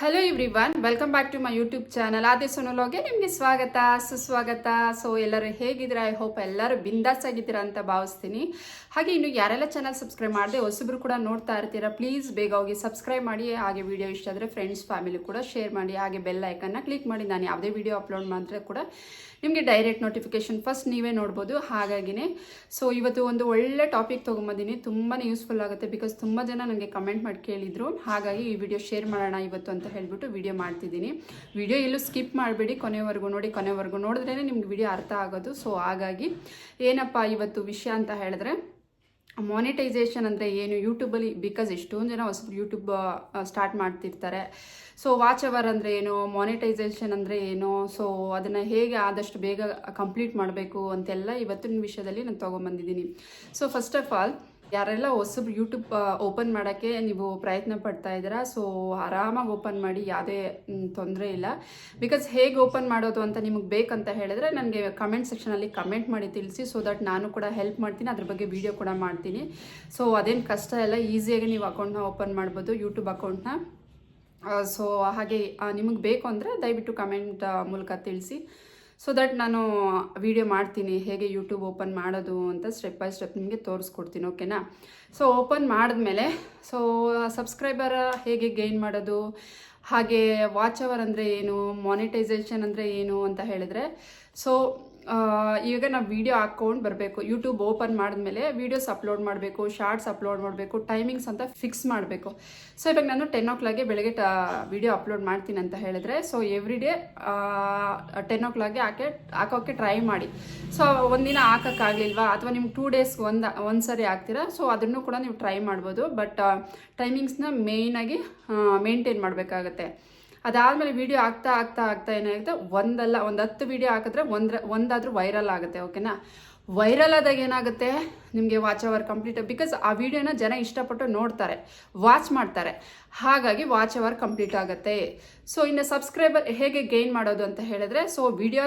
Hello everyone welcome back to my YouTube channel Adi ಸೊನೋಲೋಗೆ ನಿಮಗೆ ಸ್ವಾಗತ, ಸುಸ್ವಾಗತ. ಸೊ ಎಲ್ಲರೂ ಹೇಗಿದ್ದೀರಾ? ಐ ಹೋಪ್ ಎಲ್ಲರೂ ಬಿಂದಾಸ್ ಆಗಿದ್ದೀರಾ ಅಂತ ಭಾವಿಸ್ತೀನಿ. ಹಾಗೆ ಇನ್ನು ಯಾರೆಲ್ಲ ಚಾನಲ್ ಸಬ್ಸ್ಕ್ರೈಬ್ ಮಾಡಿದೆ, ಹೊಸಬ್ರು ಕೂಡ ನೋಡ್ತಾ ಇರ್ತೀರಾ ಪ್ಲೀಸ್ ಬೇಗ ಹೋಗಿ ಸಬ್ಸ್ಕ್ರೈಬ್ ಮಾಡಿ. ಹಾಗೆ ವಿಡಿಯೋ ಇಷ್ಟ ಆದರೆ ಫ್ರೆಂಡ್ಸ್ ಫ್ಯಾಮಿಲಿ ಕೂಡ ಶೇರ್ ಮಾಡಿ. ಹಾಗೆ ಬೆಲ್ ಐಕನ್ನ ಕ್ಲಿಕ್ ಮಾಡಿ. ನಾನು ಯಾವುದೇ ವಿಡಿಯೋ ಅಪ್ಲೋಡ್ ಮಾಡಿದ್ರೆ ಕೂಡ ನಿಮಗೆ ಡೈರೆಕ್ಟ್ ನೋಟಿಫಿಕೇಶನ್ ಫಸ್ಟ್ ನೀವೇ ನೋಡ್ಬೋದು. ಹಾಗಾಗಿನೇ ಸೊ ಇವತ್ತು ಒಂದು ಒಳ್ಳೆ ಟಾಪಿಕ್ ತೊಗೊಂಬಂದಿನಿ. ತುಂಬಾ ಯೂಸ್ಫುಲ್ ಆಗುತ್ತೆ ಬಿಕಾಸ್ ತುಂಬ ಜನ ನನಗೆ ಕಮೆಂಟ್ ಮಾಡಿ ಕೇಳಿದರು. ಹಾಗಾಗಿ ಈ ವಿಡಿಯೋ ಶೇರ್ ಮಾಡೋಣ ಇವತ್ತು ಅಂತ ಹೇಳ್ಬಿಟ್ಟು ವಿಡಿಯೋ ಮಾಡ್ತಿದ್ದೀನಿ. ವಿಡಿಯೋ ಎಲ್ಲೂ ಸ್ಕಿಪ್ ಮಾಡಬೇಡಿ, ಕೊನೆವರೆಗೂ ನೋಡಿ, ಕೊನೆವರೆಗೂ ನೋಡಿದ್ರೇ ನಿಮ್ಗೆ ವಿಡಿಯೋ ಅರ್ಥ ಆಗೋದು. ಸೊ ಹಾಗಾಗಿ ಏನಪ್ಪ ಇವತ್ತು ವಿಷಯ ಅಂತ ಹೇಳಿದ್ರೆ ಮಾನಿಟೈಸೇಷನ್ ಅಂದರೆ ಏನು? ಯೂಟ್ಯೂಬಲ್ಲಿ ಬಿಕಾಸ್ ಎಷ್ಟೊಂದು ಜನ ಹೊಸ ಯೂಟ್ಯೂಬ್ ಸ್ಟಾರ್ಟ್ ಮಾಡ್ತಿರ್ತಾರೆ. ಸೊ ವಾಚ್ ಅವರ್ ಅಂದರೆ ಏನು? ಮಾನಿಟೈಸೇಷನ್ ಅಂದರೆ ಏನು? ಸೊ ಅದನ್ನು ಹೇಗೆ ಆದಷ್ಟು ಬೇಗ ಕಂಪ್ಲೀಟ್ ಮಾಡಬೇಕು ಅಂತೆಲ್ಲ ಇವತ್ತಿನ ವಿಷಯದಲ್ಲಿ ನಾನು ತೊಗೊಂಬಂದಿದ್ದೀನಿ ಸೊ ಫಸ್ಟ್ ಆಫ್ ಆಲ್ ಯಾರೆಲ್ಲ ಹೊಸಬ್ರು ಯೂಟ್ಯೂಬ್ ಓಪನ್ ಮಾಡೋಕ್ಕೆ ನೀವು ಪ್ರಯತ್ನ ಪಡ್ತಾ ಇದ್ದೀರಾ ಸೊ ಆರಾಮಾಗಿ ಓಪನ್ ಮಾಡಿ, ಯಾವುದೇ ತೊಂದರೆ ಇಲ್ಲ. ಬಿಕಾಸ್ ಹೇಗೆ ಓಪನ್ ಮಾಡೋದು ಅಂತ ನಿಮಗೆ ಬೇಕಂತ ಹೇಳಿದ್ರೆ ನನಗೆ ಕಮೆಂಟ್ ಸೆಕ್ಷನಲ್ಲಿ ಕಮೆಂಟ್ ಮಾಡಿ ತಿಳಿಸಿ ಸೊ ದಟ್ ನಾನು ಕೂಡ ಹೆಲ್ಪ್ ಮಾಡ್ತೀನಿ, ಅದ್ರ ಬಗ್ಗೆ ವಿಡಿಯೋ ಕೂಡ ಮಾಡ್ತೀನಿ. ಸೊ ಅದೇನು ಕಷ್ಟ ಇಲ್ಲ ಈಸಿಯಾಗಿ ನೀವು ಅಕೌಂಟ್ನ ಓಪನ್ ಮಾಡ್ಬೋದು ಯೂಟ್ಯೂಬ್ ಅಕೌಂಟ್ನ ಸೊ ಹಾಗೆ ನಿಮಗೆ ಬೇಕು ಅಂದರೆ ದಯವಿಟ್ಟು ಕಮೆಂಟ್ ಮೂಲಕ ತಿಳಿಸಿ. ಸೊ ದಟ್ ನಾನು ವಿಡಿಯೋ ಮಾಡ್ತೀನಿ, ಹೇಗೆ ಯೂಟ್ಯೂಬ್ ಓಪನ್ ಮಾಡೋದು ಅಂತ ಸ್ಟೆಪ್ ಬೈ ಸ್ಟೆಪ್ ನಿಮಗೆ ತೋರಿಸ್ಕೊಡ್ತೀನಿ ಓಕೆನಾ ಸೊ ಓಪನ್ ಮಾಡಿದ್ಮೇಲೆ ಸೊ ಸಬ್ಸ್ಕ್ರೈಬರ್ ಹೇಗೆ ಗೈನ್ ಮಾಡೋದು, ಹಾಗೆ ವಾಚ್ ಅವರ್ ಅಂದರೆ ಏನು ಮಾನಿಟೈಸೇಷನ್ ಅಂದರೆ ಏನು ಅಂತ ಹೇಳಿದ್ರೆ ಸೊ ಈಗ ನಾವು ವೀಡಿಯೋ ಹಾಕ್ಕೊಂಡು ಬರಬೇಕು. ಯೂಟ್ಯೂಬ್ ಓಪನ್ ಮಾಡಿದ್ಮೇಲೆ ವೀಡಿಯೋಸ್ ಅಪ್ಲೋಡ್ ಮಾಡಬೇಕು ಶಾರ್ಟ್ಸ್ ಅಪ್ಲೋಡ್ ಮಾಡಬೇಕು ಟೈಮಿಂಗ್ಸ್ ಅಂತ ಫಿಕ್ಸ್ ಮಾಡಬೇಕು. ಸೊ ಇವಾಗ ನಾನು ಟೆನ್ ಓ ಕ್ಲಾಗೆ ಬೆಳಗ್ಗೆ ಟ ವಿಡಿಯೋ ಅಪ್ಲೋಡ್ ಮಾಡ್ತೀನಿ ಅಂತ ಹೇಳಿದ್ರೆ ಸೊ ಎವ್ರಿ ಡೇ ಟೆನ್ ಓ ಕ್ಲಾಗೆ ಹಾಕಿ ಹಾಕೋಕ್ಕೆ ಟ್ರೈ ಮಾಡಿ. ಸೊ ಒಂದಿನ ಹಾಕೋಕ್ಕಾಗಲಿಲ್ವಾ? ಅಥವಾ ನಿಮ್ಗೆ ಟೂ ಡೇಸ್ ಒಂದು ಒಂದು ಸರಿ ಹಾಕ್ತೀರಾ? ಸೊ ಅದನ್ನು ಕೂಡ ನೀವು ಟ್ರೈ ಮಾಡ್ಬೋದು. ಬಟ್ ಟೈಮಿಂಗ್ಸ್ನ ಮೇಯ್ನಾಗಿ ಮೇಂಟೈನ್ ಮಾಡಬೇಕಾಗತ್ತೆ. ಅದಾದಮೇಲೆ ವಿಡಿಯೋ ಆಗ್ತಾ ಆಗ್ತಾ ಆಗ್ತಾ ಏನಾಗುತ್ತೆ? ಒಂದಲ್ಲ, ಒಂದು ಹತ್ತು ವಿಡಿಯೋ ಹಾಕಿದ್ರೆ ಒಂದ್ರ, ಒಂದಾದರೂ ವೈರಲ್ ಆಗುತ್ತೆ ಓಕೆನಾ ವೈರಲ್ ಆದಾಗ ಏನಾಗುತ್ತೆ? ನಿಮಗೆ ವಾಚ್ ಅವರ್ ಕಂಪ್ಲೀಟ್ ಬಿಕಾಸ್ ಆ ವಿಡಿಯೋನ ಜನ ಇಷ್ಟಪಟ್ಟು ನೋಡ್ತಾರೆ ವಾಚ್ ಮಾಡ್ತಾರೆ. ಹಾಗಾಗಿ ವಾಚ್ ಅವರ್ ಕಂಪ್ಲೀಟ್ ಆಗುತ್ತೆ. ಸೊ ಇನ್ನು ಸಬ್ಸ್ಕ್ರೈಬರ್ ಹೇಗೆ ಗೇನ್ ಮಾಡೋದು ಅಂತ ಹೇಳಿದ್ರೆ ಸೊ ವಿಡಿಯೋ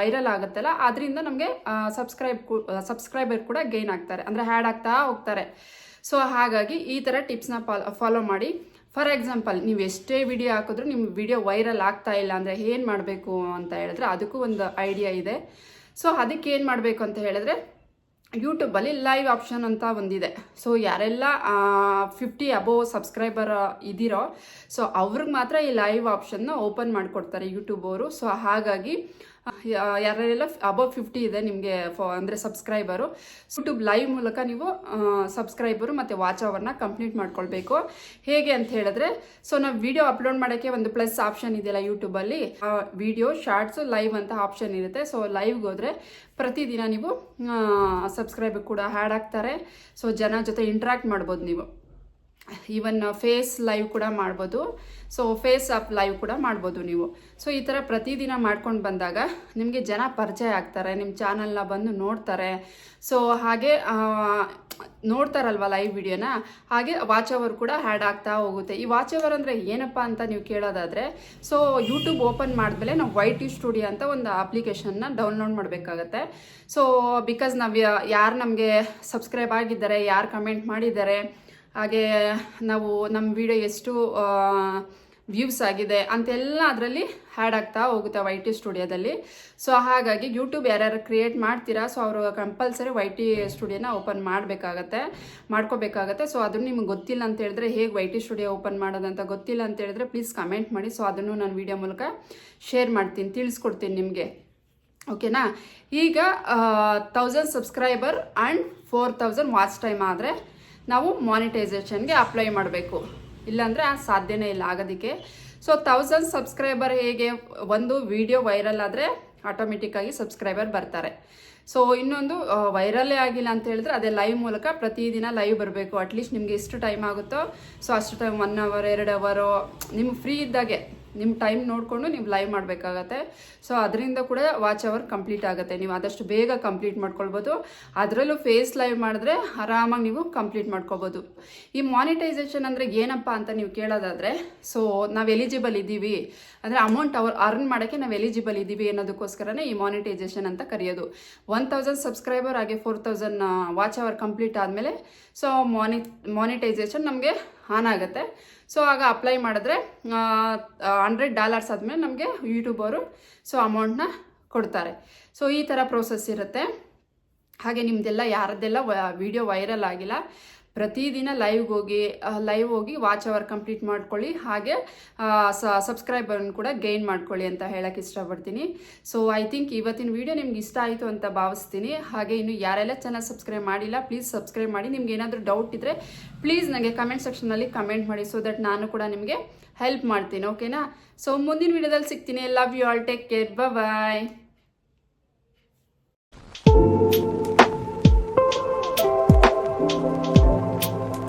ವೈರಲ್ ಆಗುತ್ತಲ್ಲ ಅದರಿಂದ ನಮಗೆ ಸಬ್ಸ್ಕ್ರೈಬ್ ಸಬ್ಸ್ಕ್ರೈಬರ್ ಕೂಡ ಗೇನ್ ಆಗ್ತಾರೆ. ಅಂದರೆ ಹ್ಯಾಡ್ ಆಗ್ತಾ ಹೋಗ್ತಾರೆ. ಸೊ ಹಾಗಾಗಿ ಈ ಥರ ಟಿಪ್ಸ್ನ ಫಾಲೋ ಮಾಡಿ. ಫಾರ್ ಎಕ್ಸಾಂಪಲ್ ನೀವು ಎಷ್ಟೇ ವಿಡಿಯೋ ಹಾಕಿದ್ರು ನಿಮ್ಮ ವಿಡಿಯೋ ವೈರಲ್ ಆಗ್ತಾ ಇಲ್ಲ ಅಂದರೆ ಏನು ಮಾಡಬೇಕು ಅಂತ ಹೇಳಿದ್ರೆ ಅದಕ್ಕೂ ಒಂದು ಐಡಿಯಾ ಇದೆ. ಸೊ ಅದಕ್ಕೆ ಏನು ಮಾಡಬೇಕು ಅಂತ ಹೇಳಿದ್ರೆ ಯೂಟ್ಯೂಬಲ್ಲಿ ಲೈವ್ ಆಪ್ಷನ್ ಅಂತ ಒಂದಿದೆ. ಸೊ ಯಾರೆಲ್ಲ ಫಿಫ್ಟಿ ಅಬೋವ್ ಸಬ್ಸ್ಕ್ರೈಬರ್ ಇದ್ದೀರೋ ಸೊ ಅವ್ರಿಗೆ ಮಾತ್ರ ಈ ಲೈವ್ ಆಪ್ಷನ್ನ ಓಪನ್ ಮಾಡಿಕೊಡ್ತಾರೆ ಯೂಟ್ಯೂಬ್ ಅವರು. ಸೊ ಹಾಗಾಗಿ ಯಾರೆಲ್ಲ ಅಬೌವ್ ಫಿಫ್ಟಿ ಇದೆ ನಿಮಗೆ ಅಂದರೆ ಸಬ್ಸ್ಕ್ರೈಬರು ಯೂಟ್ಯೂಬ್ ಲೈವ್ ಮೂಲಕ ನೀವು ಸಬ್ಸ್ಕ್ರೈಬರು ಮತ್ತು ವಾಚ್ ಅವರ್ನ ಕಂಪ್ಲೀಟ್ ಮಾಡ್ಕೊಳ್ಬೇಕು. ಹೇಗೆ ಅಂತ ಹೇಳಿದ್ರೆ ಸೊ ನಾವು ವಿಡಿಯೋ ಅಪ್ಲೋಡ್ ಮಾಡೋಕ್ಕೆ ಒಂದು ಪ್ಲಸ್ ಆಪ್ಷನ್ ಇದೆಯಲ್ಲ ಯೂಟ್ಯೂಬಲ್ಲಿ ವಿಡಿಯೋ ಶಾರ್ಟ್ಸು ಲೈವ್ ಅಂತ ಆಪ್ಷನ್ ಇರುತ್ತೆ. ಸೊ ಲೈವ್ಗೆ ಹೋದರೆ ಪ್ರತಿದಿನ ನೀವು ಸಬ್ಸ್ಕ್ರೈಬರ್ ಕೂಡ ಹ್ಯಾಡ್ ಆಗ್ತಾರೆ. ಸೊ ಜನ ಜೊತೆ ಇಂಟ್ರ್ಯಾಕ್ಟ್ ಮಾಡ್ಬೋದು ನೀವು. ಈವನ್ ಫೇಸ್ ಲೈವ್ ಕೂಡ ಮಾಡ್ಬೋದು. ಸೊ ಫೇಸ್ ಅಪ್ ಲೈವ್ ಕೂಡ ಮಾಡ್ಬೋದು ನೀವು. ಸೊ ಈ ಥರ ಪ್ರತಿದಿನ ಮಾಡ್ಕೊಂಡು ಬಂದಾಗ ನಿಮಗೆ ಜನ ಪರಿಚಯ ಆಗ್ತಾರೆ ನಿಮ್ಮ ಚಾನಲ್ನ ಬಂದು ನೋಡ್ತಾರೆ. ಸೊ ಹಾಗೆ ನೋಡ್ತಾರಲ್ವ ಲೈವ್ ವಿಡಿಯೋನ ಹಾಗೆ ವಾಚ್ ಅವರ್ ಕೂಡ ಆ್ಯಡ್ ಆಗ್ತಾ ಹೋಗುತ್ತೆ. ಈ ವಾಚ್ ಅವರ್ ಅಂದರೆ ಏನಪ್ಪ ಅಂತ ನೀವು ಕೇಳೋದಾದರೆ ಸೊ ಯೂಟ್ಯೂಬ್ ಓಪನ್ ಮಾಡಿದ್ಮೇಲೆ ನಾವು ವೈಟ್ ಯು ಸ್ಟುಡಿಯೋ ಅಂತ ಒಂದು ಅಪ್ಲಿಕೇಶನ್ನ ಡೌನ್ಲೋಡ್ ಮಾಡಬೇಕಾಗತ್ತೆ. ಸೊ ಬಿಕಾಸ್ ನಾವು ಯಾರು ನಮಗೆ ಸಬ್ಸ್ಕ್ರೈಬ್ ಆಗಿದ್ದಾರೆ, ಯಾರು ಕಮೆಂಟ್ ಮಾಡಿದ್ದಾರೆ ಹಾಗೆ ನಾವು ನಮ್ಮ ವಿಡಿಯೋ ಎಷ್ಟು ವ್ಯೂಸ್ ಆಗಿದೆ ಅಂತೆಲ್ಲ ಅದರಲ್ಲಿ ಹ್ಯಾಡ್ ಆಗ್ತಾ ಹೋಗುತ್ತೆ ವೈ ಟಿ ಸ್ಟುಡಿಯೋದಲ್ಲಿ ಸೊ ಹಾಗಾಗಿ ಯೂಟ್ಯೂಬ್ ಯಾರ್ಯಾರು ಕ್ರಿಯೇಟ್ ಮಾಡ್ತೀರಾ ಸೊ ಅವರು ಕಂಪಲ್ಸರಿ ವೈ ಟಿ ಸ್ಟುಡಿಯೋನ ಓಪನ್ ಮಾಡಬೇಕಾಗತ್ತೆ, ಮಾಡ್ಕೋಬೇಕಾಗತ್ತೆ. ಸೊ ಅದನ್ನು ನಿಮ್ಗೆ ಗೊತ್ತಿಲ್ಲ ಅಂತ ಹೇಳಿದ್ರೆ ಹೇಗೆ ವೈ ಟಿ ಸ್ಟುಡಿಯೋ ಓಪನ್ ಮಾಡೋದಂತ ಗೊತ್ತಿಲ್ಲ ಅಂತ ಹೇಳಿದ್ರೆ ಪ್ಲೀಸ್ ಕಮೆಂಟ್ ಮಾಡಿ. ಸೊ ಅದನ್ನು ನಾನು ವಿಡಿಯೋ ಮೂಲಕ ಶೇರ್ ಮಾಡ್ತೀನಿ, ತಿಳಿಸ್ಕೊಡ್ತೀನಿ ನಿಮಗೆ. ಓಕೆನಾ ಈಗ thousand subscriber and four thousand watch time ಆದರೆ ನಾವು ಮಾನಿಟೈಸೇಷನ್ಗೆ ಅಪ್ಲೈ ಮಾಡಬೇಕು. ಇಲ್ಲಾಂದರೆ ಸಾಧ್ಯನೇ ಇಲ್ಲ ಆಗೋದಕ್ಕೆ. ಸೊ ತೌಸಂಡ್ ಸಬ್ಸ್ಕ್ರೈಬರ್ ಹೇಗೆ ಒಂದು ವಿಡಿಯೋ ವೈರಲ್ ಆದರೆ ಆಟೋಮೆಟಿಕ್ಕಾಗಿ ಸಬ್ಸ್ಕ್ರೈಬರ್ ಬರ್ತಾರೆ. ಸೊ ಇನ್ನೊಂದು ವೈರಲ್ಲೇ ಆಗಿಲ್ಲ ಅಂತ ಹೇಳಿದ್ರೆ ಅದೇ ಲೈವ್ ಮೂಲಕ ಪ್ರತಿದಿನ ಲೈವ್ ಬರಬೇಕು. ಅಟ್ಲೀಸ್ಟ್ ನಿಮಗೆ ಎಷ್ಟು ಟೈಮ್ ಆಗುತ್ತೋ ಸೊ ಅಷ್ಟು ಟೈಮ್ ಒನ್ ಅವರ್ ಎರಡು ಅವರು ನಿಮ್ಗೆ ಫ್ರೀ ಇದ್ದಾಗೆ. ನಿಮ್ಮ ಟೈಮ್ ನೋಡಿಕೊಂಡು ನೀವು ಲೈವ್ ಮಾಡಬೇಕಾಗತ್ತೆ. ಸೊ ಅದರಿಂದ ಕೂಡ ವಾಚ್ ಅವರ್ ಕಂಪ್ಲೀಟ್ ಆಗುತ್ತೆ. ನೀವು ಆದಷ್ಟು ಬೇಗ ಕಂಪ್ಲೀಟ್ ಮಾಡ್ಕೊಳ್ಬೋದು. ಅದರಲ್ಲೂ ಫೇಸ್ ಲೈವ್ ಮಾಡಿದ್ರೆ ಆರಾಮಾಗಿ ನೀವು ಕಂಪ್ಲೀಟ್ ಮಾಡ್ಕೋಬೋದು. ಈ ಮಾನಿಟೈಸೇಷನ್ ಅಂದರೆ ಏನಪ್ಪ ಅಂತ ನೀವು ಕೇಳೋದಾದರೆ ಸೊ ನಾವು ಎಲಿಜಿಬಲ್ ಇದ್ದೀವಿ. ಅಂದರೆ ಅಮೌಂಟ್ ಅವರ್ ಅರ್ನ್ ಮಾಡೋಕ್ಕೆ ನಾವು ಎಲಿಜಿಬಲ್ ಇದ್ದೀವಿ ಅನ್ನೋದಕ್ಕೋಸ್ಕರನೇ ಈ ಮಾನಿಟೈಸೇಷನ್ ಅಂತ ಕರೆಯೋದು. ಒನ್ ತೌಸಂಡ್ ಸಬ್ಸ್ಕ್ರೈಬರ್ ಹಾಗೆ four thousand watch hour complete ಆದಮೇಲೆ ಸೊ ಮಾನಿ ಮಾನಿಟೈಸೇಷನ್ ನಮಗೆ ಆನ್ ಆಗುತ್ತೆ. ಸೊ ಆಗ ಅಪ್ಲೈ ಮಾಡಿದ್ರೆ ಹಂಡ್ರೆಡ್ ಡಾಲರ್ಸ್ ಆದಮೇಲೆ ನಮಗೆ ಯೂಟ್ಯೂಬರು ಸೊ ಅಮೌಂಟ್ನ ಕೊಡ್ತಾರೆ. ಸೊ ಈ ಥರ ಪ್ರೋಸೆಸ್ ಇರುತ್ತೆ. ಹಾಗೆ ನಿಮ್ಮದೆಲ್ಲ ಯಾರದ್ದೆಲ್ಲ ವಿಡಿಯೋ ವೈರಲ್ ಆಗಿಲ್ಲ ಪ್ರತಿದಿನ ಲೈವ್ಗೆ ಹೋಗಿ ಲೈವ್ ಹೋಗಿ ವಾಚ್ ಅವರ್ ಕಂಪ್ಲೀಟ್ ಮಾಡ್ಕೊಳ್ಳಿ. ಹಾಗೆ ಸಬ್ಸ್ಕ್ರೈಬರ್ನ ಕೂಡ ಗೈನ್ ಮಾಡ್ಕೊಳ್ಳಿ ಅಂತ ಹೇಳಕ್ಕೆ ಇಷ್ಟಪಡ್ತೀನಿ. ಸೊ ಐ ಥಿಂಕ್ ಇವತ್ತಿನ ವಿಡಿಯೋ ನಿಮ್ಗೆ ಇಷ್ಟ ಆಯಿತು ಅಂತ ಭಾವಿಸ್ತೀನಿ. ಹಾಗೆ ಇನ್ನು ಯಾರೆಲ್ಲ ಚೆನ್ನಾಗಿ ಸಬ್ಸ್ಕ್ರೈಬ್ ಮಾಡಿಲ್ಲ ಪ್ಲೀಸ್ ಸಬ್ಸ್ಕ್ರೈಬ್ ಮಾಡಿ. ನಿಮ್ಗೆ ಏನಾದರೂ ಡೌಟ್ ಇದ್ದರೆ ಪ್ಲೀಸ್ ನನಗೆ ಕಮೆಂಟ್ ಸೆಕ್ಷನಲ್ಲಿ ಕಮೆಂಟ್ ಮಾಡಿ ಸೊ ದಟ್ ನಾನು ಕೂಡ ನಿಮಗೆ ಹೆಲ್ಪ್ ಮಾಡ್ತೀನಿ ಓಕೆನಾ ಸೊ ಮುಂದಿನ ವಿಡಿಯೋದಲ್ಲಿ ಸಿಗ್ತೀನಿ. Love you all take care bye